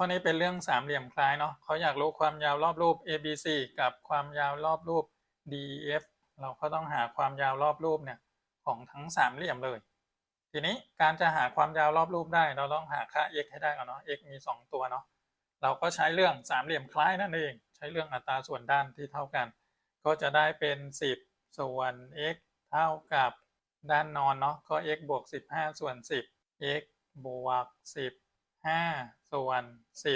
ข้อนี้เป็นเรื่องสามเหลี่ยมคล้ายเนาะเขาอยากรู้ความยาวรอบรูป ABC กับความยาวรอบรูป DEF เราก็ต้องหาความยาวรอบรูปเนี่ยของทั้งสามเหลี่ยมเลย ทีนี้การจะหาความยาวรอบรูปได้ เราต้องหาค่า x ให้ได้ก่อนเนาะ x มี 2 ตัวเนาะเราก็ใช้เรื่องสามเหลี่ยมคล้ายนั่นเอง ใช้เรื่องอัตราส่วนด้านที่เท่ากัน ก็จะได้เป็น 10 ส่วน x เท่ากับด้านนอนเนาะก็ x บวก 15 ส่วน 10 x บวก 15ส่วน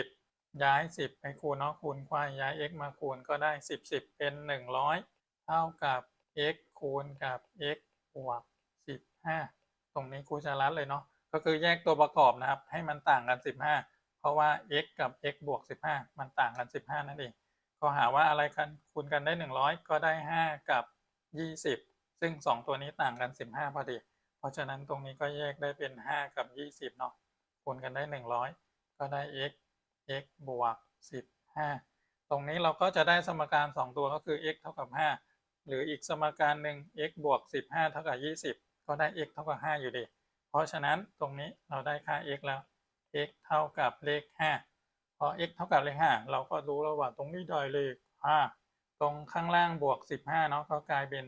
10ย้าย10ไปคูณเนาะคูณควายย้าย x มาคูณก็ได้10 10เป็น100เท่ากับ x คูณกับ x บวก15ตรงนี้ครูจะรัดเลยเนาะก็คือแยกตัวประกอบนะครับ ให้มันต่างกัน15เพราะว่า x กับ x บวก15มันต่างกัน15นั่นเองก็หาว่าอะไรกันคูณกันได้100ก็ได้5กับ20ซึ่ง2ตัวนี้ต่างกัน15พอดี เพราะฉะนั้นตรงนี้ก็แยกได้เป็น5กับ20เนาะ คูณกันได้ 100 ก็ได้ x x บวก 15 ตรงนี้เราก็จะได้สมการ 2 ตัวก็คือ x เท่ากับ 5 หรืออีกสมการหนึ่ง x บวก 15 เท่ากับ 20 ก็ได้ x เท่ากับ 5 อยู่ดี เพราะฉะนั้นตรงนี้เราได้ค่า x แล้ว x เท่ากับเลข 5 พอ x เท่ากับเลข 5 เราก็รู้แล้วว่าตรงนี้ได้เลข 5 ตรงข้างล่างบวก 15 เนาะก็กลายเป็น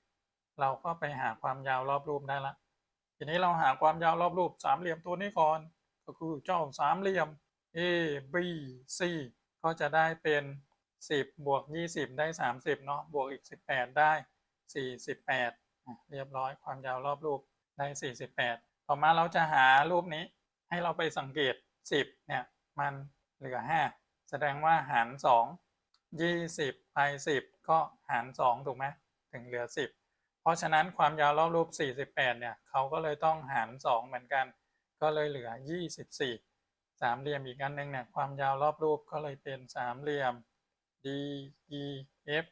20 เราก็ไปหาความยาวรอบรูปได้ละ ทีนี้เราหาความยาวรอบรูปสามเหลี่ยมตัวนี้ก่อน ก็คือเจ้าสามเหลี่ยม A B C ก็จะได้เป็น 10 บวก 20 ได้ 30 เนาะบวกอีก 18 ได้ 48 เรียบร้อยความยาวรอบรูปได้ 48 ต่อมาเราจะหารูปนี้ให้เราไปสังเกต 10 เนี่ย มันเหลือ 5 แสดงว่าหาร 2 20 ไป 10 ก็หาร 2 ถูกไหมถึงเหลือ 10 ราะฉะนั้นความยาวรอบรูป 48 เนี่ยเขาก็เลยต้องหาร 2 เหมือนกัน ก็เลยเหลือ 24 สามเหลี่ยมอีกอันหนึงเนี่ยความยาวรอบรูปก็เลยเป็นสามเหลี่ยม D E F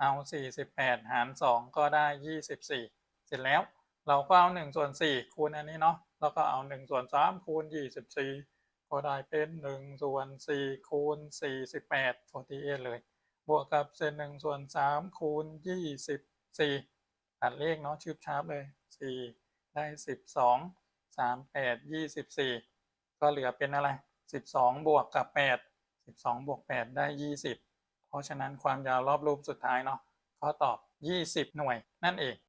เอา 48 หาร 2 ก็ได้ 24 เสร็จแล้วเราก็เอา 1 ส่วน 4 คูณอันนี้เนาะแล้วก็เอา 1 ส่วน 3 คูณ 24 ก็ได้เป็น 1 ส่วน 4 คูณ 48 48 เลย บวกกับเศษ1ส่วน 3 คูณ 24 ตัดเลขเนาะชืบชาร์ปเลย 4 ได้ 12 38 24 ก็เหลือเป็นอะไร 12 บวกกับ 8 12 บวก 8 ได้ 20 เพราะฉะนั้นความยาวรอบรูปสุดท้ายเนาะข้อตอบ 20 หน่วยนั่นเอง